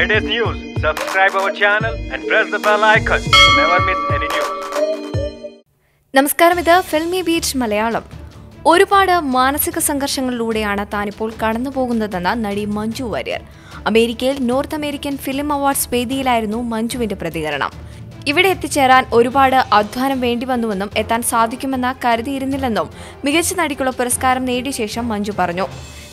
latest news, subscribe our channel and press the bell icon to never miss any news. നമസ്കാരം. ഇത് filmy beach Malayalam. ഒരുപാട് മാനസിക സംഘർഷങ്ങളിലൂടെയാണ് താനിപ്പോൾ കടന്നു പോകുന്നതെന്ന് നടി മഞ്ജു വാര്യർ. അമേരിക്കയിൽ നോർത്ത് അമേരിക്കൻ ഫിലിം അവാർഡ്സ് വേദിയിലായിരുന്നു മഞ്ജുവിന്റെ പ്രതികരണം. ഇവിടെ എത്തിച്ചേരാൻ ഒരുപാട് അധ്വാനം വേണ്ടിവന്നുവെന്നും എത്താൻ സാധിക്കുമെന്ന് കരുതിയിരുന്നില്ലെന്നും മികച്ച നടിക്കുള്ള പുരസ്കാരം നേടിയ ശേഷം മഞ്ജു പറഞ്ഞു.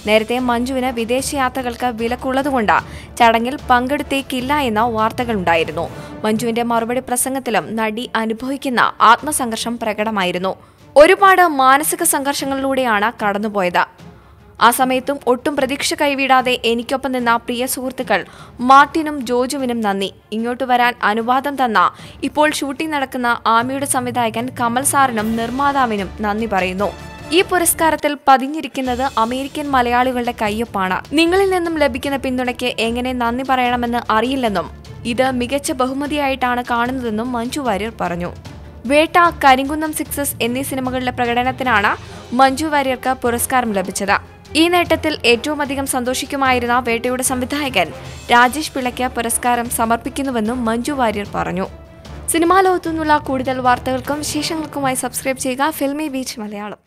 നേരത്തെ മഞ്ജുവിന് വിദേശയാത്രകൾക്ക് വിലക്കുള്ളതുകൊണ്ട് ചടങ്ങിൽ പങ്കെടുത്തേക്കില്ല എന്ന വാർത്തകളുണ്ടായിരുന്നു. മഞ്ജുവിന്റെ മറുപടി പ്രസംഗത്തിലും നടി അനുഭവിക്കുന്ന ആത്മസംഘർഷം പ്രകടമായിരുന്നു. ഒരുപാട് മാനസിക സംഘർഷങ്ങളിലൂടെയാണ് കടന്നുപോയത്. ആ സമയത്തും ഒട്ടും പ്രതീക്ഷ കൈവിടാതെ എനിക്കൊപ്പം നിന്ന പ്രിയ സുഹൃത്തുക്കൾ മാർട്ടിനും ജോജുവിനും നന്ദി. ഇങ്ങോട്ട് വരാൻ അനുവാദം തന്ന ഇപ്പോൾ ഷൂട്ടിംഗ് നടക്കുന്ന ആമിയുടെ സംവിധായകൻ കമൽ സാറിനും നിർമ്മാതാവിനും നന്ദി പറയുന്നു. ഈ പുരസ്കാരത്തിൽ പതിഞ്ഞിരിക്കുന്നത് അമേരിക്കൻ മലയാളികളുടെ കയ്യൊപ്പാണ്. നിങ്ങളിൽ നിന്നും ലഭിക്കുന്ന പിന്തുണയ്ക്ക് എങ്ങനെ നന്ദി പറയണമെന്ന് അറിയില്ലെന്നും ഇത് മികച്ച ബഹുമതിയായിട്ടാണ് കാണുന്നതെന്നും മഞ്ജു വാര്യർ പറഞ്ഞു. വേട്ട കരിങ്കുന്നം സിക്സസ് എന്നീ സിനിമകളിലെ പ്രകടനത്തിനാണ് മഞ്ജു വാര്യർക്ക് പുരസ്കാരം ലഭിച്ചത്. ഈ നേട്ടത്തിൽ ഏറ്റവും അധികം സന്തോഷിക്കുമായിരുന്ന വേട്ടയുടെ സംവിധായകൻ രാജേഷ് പിള്ളയ്ക്ക് പുരസ്കാരം സമർപ്പിക്കുന്നുവെന്നും മഞ്ജു വാര്യർ പറഞ്ഞു. സിനിമാ ലോകത്തു നിന്നുള്ള കൂടുതൽ വാർത്തകൾക്കും വിശേഷങ്ങൾക്കുമായി സബ്സ്ക്രൈബ് ചെയ്യുക ഫിൽമി ബീച്ച് മലയാളം.